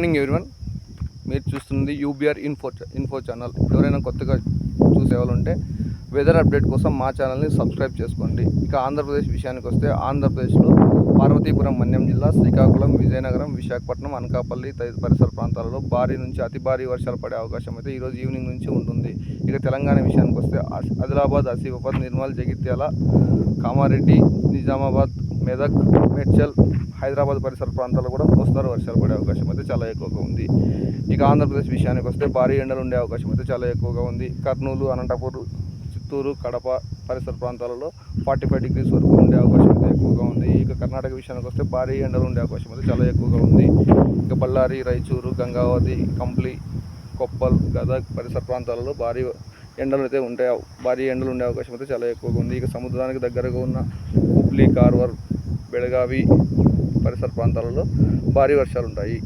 Morning everyone మీరు చూస్తుంది UBR info info channel ఎవరైనా కొత్తగా చూసే ఉంటే వెదర్ అప్డేట్ కోసం మా ఛానల్ని సబ్స్క్రైబ్ చేసుకోండి. ఇక ఆంధ్రప్రదేశ్ విషయానికి వస్తే ఆంధ్రప్రదేశ్లో పార్వతీపురం మన్యం జిల్లా శ్రీకాకుళం విజయనగరం విశాఖపట్నం అనకాపల్లి తదితర పరిసర ప్రాంతాలలో భారీ నుంచి అతి భారీ వర్షాలు పడే అవకాశం అయితే ఈరోజు ఈవినింగ్ నుంచి ఉంటుంది. ఇక తెలంగాణ విషయానికి వస్తే ఆదిలాబాద్ ఆసిఫాబాద్ నిర్మల్ జగిత్యాల కామారెడ్డి నిజామాబాద్ మెదక్ మేడ్చల్ హైదరాబాద్ పరిసర ప్రాంతాల్లో కూడా మోస్తారు వర్షాలు పడే అవకాశం అయితే చాలా ఎక్కువగా ఉంది. ఇక ఆంధ్రప్రదేశ్ విషయానికి వస్తే భారీ ఎండలు ఉండే అవకాశం అయితే చాలా ఎక్కువగా ఉంది. కర్నూలు అనంతపూర్ చిత్తూరు కడప పరిసర ప్రాంతాలలో ఫార్టీ ఫైవ్ డిగ్రీస్ వరకు ఉండే అవకాశం అయితే ఎక్కువగా ఉంది. ఇక కర్ణాటక విషయానికి వస్తే భారీ ఎండలు ఉండే అవకాశం అయితే చాలా ఎక్కువగా ఉంది. ఇక బళ్ళారి రాయచూరు గంగావతి కంప్లి కొప్పల్ గదగ్ పరిసర ప్రాంతాలలో భారీ ఎండలు అయితే ఉంటాయి భారీ ఎండలు ఉండే అవకాశం అయితే చాలా ఎక్కువగా ఉంది. ఇక సముద్రానికి దగ్గరగా ఉన్న హుబ్లీ కార్వర్ బెళగావి పరిసర ప్రాంతాలలో భారీ వర్షాలు ఉంటాయి